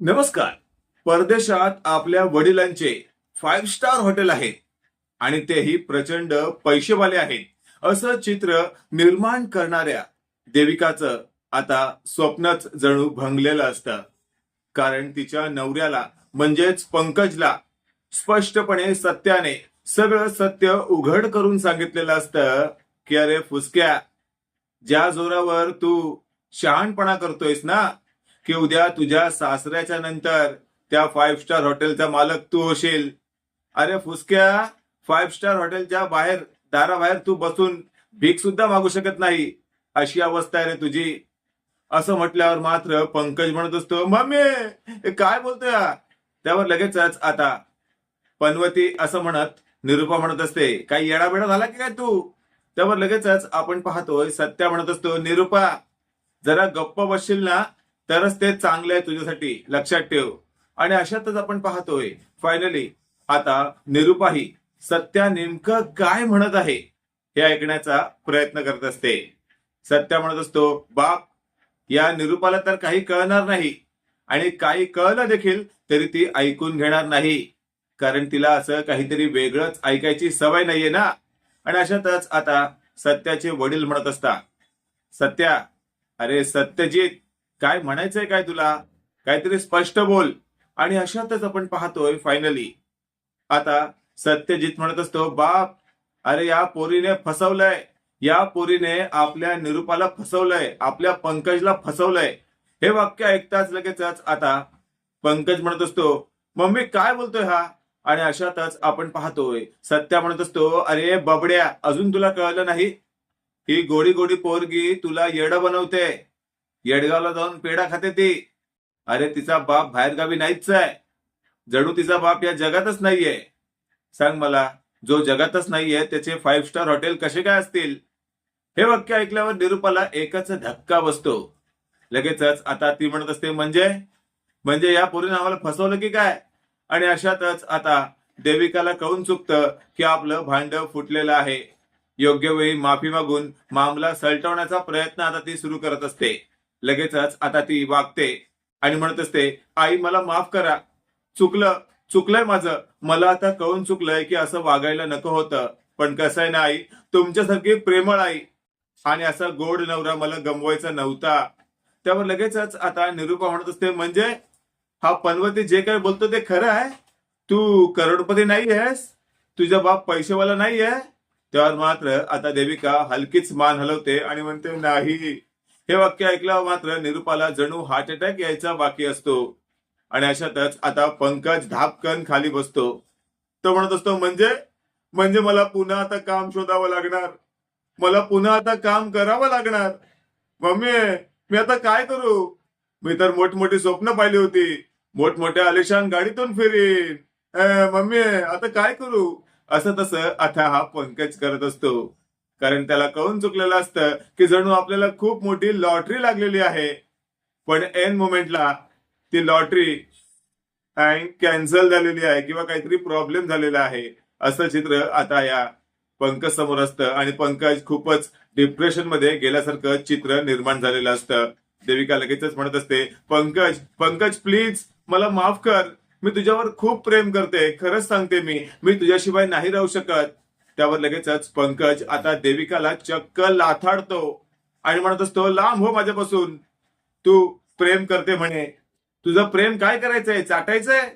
नमस्कार. परदेशात आपल्या वडिलांचे फाईव्ह स्टार हॉटेल आहे आणि तेही प्रचंड पैसेवाले आहेत. असं चित्र निर्माण करणाऱ्या देविकाचं आता स्वप्नच जणू भंगलेलं असतं. कारण तिच्या नवऱ्याला म्हणजेच पंकजला स्पष्टपणे सत्याने सगळं सत्य उघड करून सांगितलेलं असतं की अरे फुसक्या ज्या जोरावर तू शहाणपणा करतोयस ना की उद्या तुझ्या सासऱ्याच्या नंतर त्या फाईव्ह स्टार हॉटेलचा मालक तू होशील. अरे फुसक्या फाईव्ह स्टार हॉटेलच्या बाहेर दाराबाहेर तू बसून भीक सुद्धा मागू शकत नाही. अशी अवस्था आहे रे तुझी. असं म्हटल्यावर मात्र पंकज म्हणत असतो मम्मी काय बोलतोय त्यावर लगेचच आता पनवती असं म्हणत निरुपा म्हणत असते काही येडाबेडा झाला की काय तू? त्यावर लगेचच आपण पाहतोय सत्या म्हणत असतो निरुपा जरा गप्प बसशील ना तरच ते चांगलं आहे तुझ्यासाठी. लक्षात ठेव. आणि अशातच आपण पाहतोय फायनली आता निरुपाही सत्या नेमकं काय म्हणत आहे हे ऐकण्याचा प्रयत्न करत असते. सत्या म्हणत असतो बाप या निरुपाला तर काही कळणार नाही. आणि काही कळलं देखील तरी ती ऐकून घेणार नाही. कारण तिला असं काहीतरी वेगळंच ऐकायची सवय नाहीये ना. आणि अशातच आता सत्याचे वडील म्हणत असता सत्या अरे सत्यजित काय म्हणायचंय काय तुला? काहीतरी स्पष्ट बोल. आणि अशातच आपण पाहतोय फायनली आता सत्यजित म्हणत असतो बाप अरे या पोरीने फसवलंय. या पोरीने आपल्या निरुपाला फसवलंय. आपल्या पंकजला फसवलंय. हे वाक्य ऐकताच लगेचच आता पंकज म्हणत असतो मम्मी काय बोलतोय हा? आणि अशातच आपण पाहतोय सत्या म्हणत असतो अरे बबड्या अजून तुला कळलं नाही. ही गोडी गोडी पोरगी तुला येड बनवते. येडगावला जाऊन पेढा खाते ती. अरे तिचा बाप बाहेरगावी नाहीच आहे. जणू तिचा बाप या जगातच नाहीये. सांग मला जो जगातच नाहीये त्याचे फाईव्ह स्टार हॉटेल कसे काय असतील? हे वाक्य ऐकल्यावर निरुपाला एकच धक्का बसतो. लगेचच आता ती म्हणत असते म्हणजे? म्हणजे या पोरीनं आम्हाला फसवलं की काय? आणि अशातच आता देविकाला कळून चुकतं की आपलं भांड फुटलेलं आहे. योग्य वेळी माफी मागून मामला सलटवण्याचा प्रयत्न आता ती सुरू करत असते. लगेचच आता ती वागते आणि म्हणत असते आई मला माफ करा. चुकलं चुकलंय माझं. मला आता कळून चुकलंय की असं वागायला नको होतं. पण कसं आहे ना आई? तुमच्यासारखी प्रेमळ आई. आणि असा गोड नवरा मला गमवायचा नव्हता. त्यावर लगेचच आता निरुपा म्हणत असते म्हणजे? हा पनवती जे काही बोलतो ते खरं आहे? तू करोडपती नाही आहेस? तुझा बाप पैसेवाला नाही आहे? त्यावर मात्र आता देविका हलकीच मान हलवते आणि म्हणते नाही. हे वाक्य ऐकल्यावर मात्र निरुपाला जणू हार्ट अटॅक यायचा बाकी असतो. आणि अशातच आता पंकज धापकन खाली बसतो. तो म्हणत असतो म्हणजे? म्हणजे मला पुन्हा आता काम शोधावं लागणार. मला पुन्हा आता काम करावं लागणार. मम्मी मी आता काय करू? मी तर मोठमोठी स्वप्न पाहिली होती. मोठमोठ्या आलिशान गाडीतून फिरीन. मम्मी आता काय करू? असं तसं आता हा पंकज करत असतो. कारण त्याला कळून चुकलेलं असतं की जणू आपल्याला खूप मोठी लॉटरी लागलेली आहे. पण एन मोमेंटला ती लॉटरी कॅन्सल झालेली आहे किंवा काहीतरी प्रॉब्लेम झालेला आहे असं चित्र आता या पंकज समोर असतं. आणि पंकज खूपच डिप्रेशनमध्ये गेल्यासारखं चित्र निर्माण झालेलं असतं. देविका लगेचच म्हणत असते पंकज पंकज प्लीज मला माफ कर. मी तुझ्यावर खूप प्रेम करते. खरंच सांगते मी. मी तुझ्याशिवाय नाही राहू शकत. त्यावर लगेचच पंकज आता देविकाला चक्क लाथाडतो. आणि म्हणत असतो लांब हो माझ्यापासून. तू प्रेम करते म्हणे. तुझं प्रेम काय करायचंय? चाटायचंय?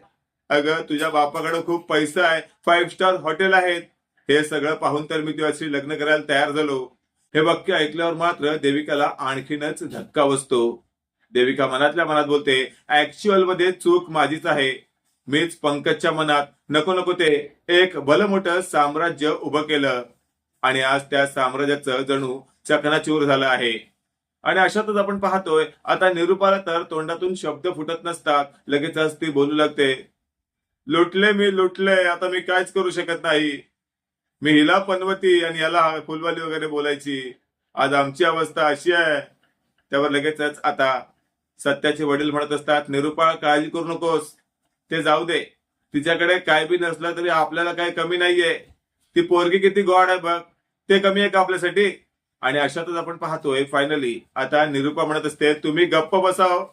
अगं तुझ्या बापाकडे खूप पैसा आहे. फाईव्ह स्टार हॉटेल आहेत. हे सगळं पाहून तर मी तुझ्याशी लग्न करायला तयार झालो. हे वाक्य ऐकल्यावर मात्र देविकाला आणखीनच धक्का बसतो. देविका मनातल्या मनात बोलते ऍक्च्युअलमध्ये चूक माझीच आहे. मीच पंकजच्या मनात नको नको ते एक भलं मोठं साम्राज्य उभं केलं. आणि आज त्या साम्राज्याचं जणू चकनाचूर झालं आहे. आणि अशातच आपण पाहतोय आता निरुपाला तर तोंडातून शब्द फुटत नसतात. लगेचच ती बोलू लागते. लुटले मी लुटले आता मी काहीच करू शकत नाही. मी हिला पनवती आणि याला फुलवाली वगैरे बोलायची. आज आमची अवस्था अशी आहे. त्यावर लगेचच आता सत्याचे वडील म्हणत असतात निरुपाळ काळजी करू नकोस. ते जाऊ दे. तिच्याकडे काय बी नसलं तरी आपल्याला काही कमी नाहीये. ती पोरगी किती गॉड आहे बघ. ते कमी आहे का आपल्यासाठी? आणि अशातच आपण पाहतोय फायनली आता निरुपा म्हणत असते तुम्ही गप्प बसाव.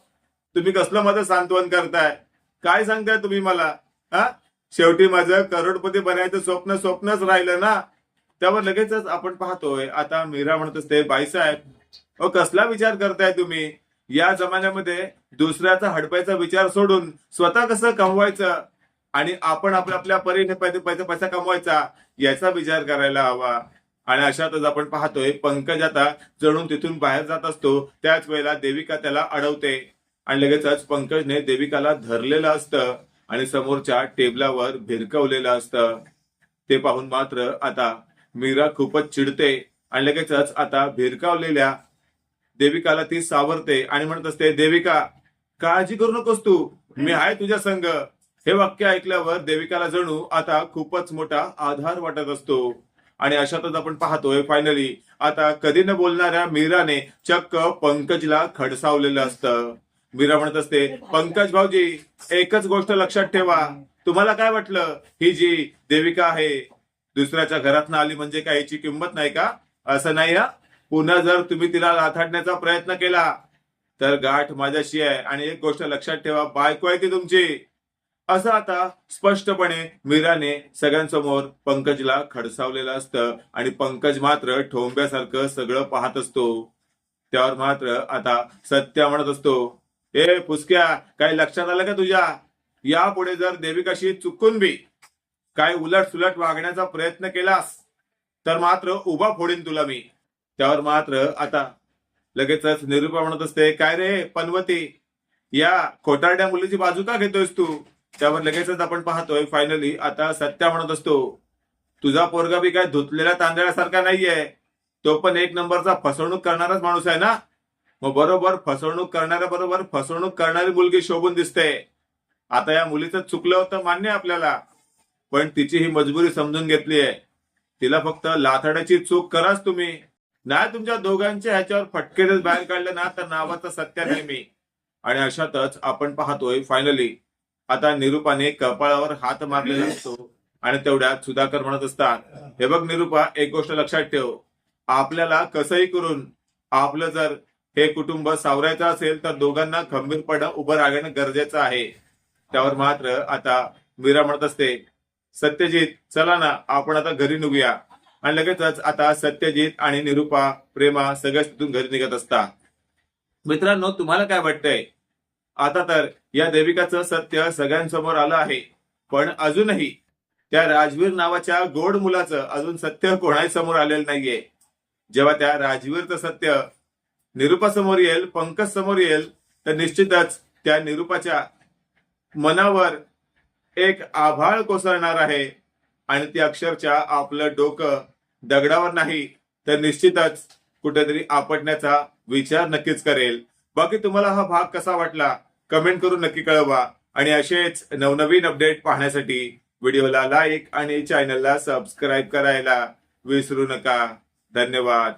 तुम्ही कसलं माझं सांत्वन करताय? काय सांगताय तुम्ही मला? हा? शेवटी माझं करोडपती बनायचं स्वप्न स्वप्नच राहिलं ना? त्यावर लगेचच आपण पाहतोय आता मीरा म्हणत असते बाईसाहेब अहो कसला विचार करताय तुम्ही? या जमान्यामध्ये दुसऱ्याचा हडपायचा विचार सोडून स्वतः कसं कमवायचं आणि आपण आपल्या आपल्या परीने पैसे पैसा पैसा कमवायचा याचा विचार करायला हवा. आणि अशातच आपण पाहतोय पंकज आता जणून तिथून बाहेर जात असतो. त्याच वेळेला देविका त्याला अडवते. आणि लगेचच पंकजने देविकाला धरलेलं असतं आणि समोरच्या टेबलावर भिरकवलेलं असतं. ते पाहून मात्र आता मीरा खूपच चिडते. आणि लगेचच आता भिरकावलेल्या देविकाला ती सावरते आणि म्हणत असते देविका काळजी करू नकोस तू. मी आहे तुझ्या संग. हे वाक्य ऐकल्यावर देविकाला जणू आता खूपच मोठा आधार वाटत असतो. आणि अशातच आपण पाहतोय फायनली आता कधी न बोलणाऱ्या मीराने चक्क पंकजला खडसावलेलं असतं. मीरा म्हणत असते पंकज भाऊजी एकच गोष्ट लक्षात ठेवा. तुम्हाला काय वाटलं? ही जी देविका आहे दुसऱ्याच्या घरात आली म्हणजे काय याची किंमत नाही का? असं नाही हा? पुन्हा जर तुम्ही तिला लाथाडण्याचा प्रयत्न केला तर गाठ माझ्याशी आहे. आणि एक गोष्ट लक्षात ठेवा बायको आहे ती तुमची. असं आता स्पष्टपणे मीराने सगळ्यांसमोर पंकजला खडसावलेलं असतं. आणि पंकज मात्र ठोंब्यासारखं सगळं पाहत असतो. त्यावर मात्र आता सत्य म्हणत असतो. ए पुसक्या काही लक्षात आलं का तुझ्या? यापुढे जर देविकाशी चुकून बी काय उलट सुलट वागण्याचा प्रयत्न केलास तर मात्र उभा फोडीन तुला मी. त्यावर मात्र आता लगेचच निरूपा म्हणत असते काय रे पनवती या खोटारड्या मुलीची बाजू का घेतोयस तू? त्यावर लगेचच आपण पाहतोय फायनली आता सत्या म्हणत असतो तुझा पोरगा बी काय धुतलेल्या तांदळासारखा नाहीये. तो पण एक नंबरचा फसवणूक करणाराच माणूस आहे ना? मग बरोबर फसवणूक करणाऱ्या बरोबर फसवणूक करणारी मुलगी शोभून दिसते. आता या मुलीचं चुकलं होतं मान्य आपल्याला पण तिची ही मजबुरी समजून घेतलीये. तिला फक्त लाथाड्याची चूक कराच तुम्ही. नाही तुमच्या दोघांच्या ह्याच्यावर फटकेच बाहेर काढलं ना तर नावाचं सत्य नेहमी आणि अशातच आपण पाहतोय फायनली आता निरूपाने कपाळावर हात मारलेला असतो. आणि तेवढ्यात सुधाकर म्हणत असतात हे बघ निरूपा एक गोष्ट लक्षात ठेव. आपल्याला कसंही करून आपलं जर हे कुटुंब सावरायचं असेल तर दोघांना खंबीरपणे उभं राहणं गरजेचं आहे. त्यावर मात्र आता मीरा म्हणत असते सत्यजित चला ना आपण आता घरी निघूया. आणि लगेचच आता सत्यजित आणि निरूपा प्रेमा सगळ्याच तिथून घरी निघत असतात. मित्रांनो तुम्हाला काय वाटतंय? आता तर या देविकाचं सत्य सगळ्यांसमोर आलं आहे. पण अजूनही त्या राजवीर नावाच्या गोड मुलाचं अजून सत्य कोणाही समोर आलेलं नाहीये. जेव्हा त्या राजवीरचं सत्य निरुपा समोर येईल पंकज समोर येईल तर निश्चितच त्या निरूपाच्या मनावर एक आभाळ कोसळणार आहे. आणि ती अक्षरशः आपलं डोकं दगडावर नाही तर निश्चितच कुठेतरी आपटण्याचा विचार नक्कीच करेल. बाकी तुम्हाला हा भाग कसा वाटला कमेंट करून नक्की कळवा. आणि असेच नवनवीन अपडेट पाहण्यासाठी व्हिडिओला लाईक आणि चॅनलला सबस्क्राईब करायला विसरू नका. धन्यवाद.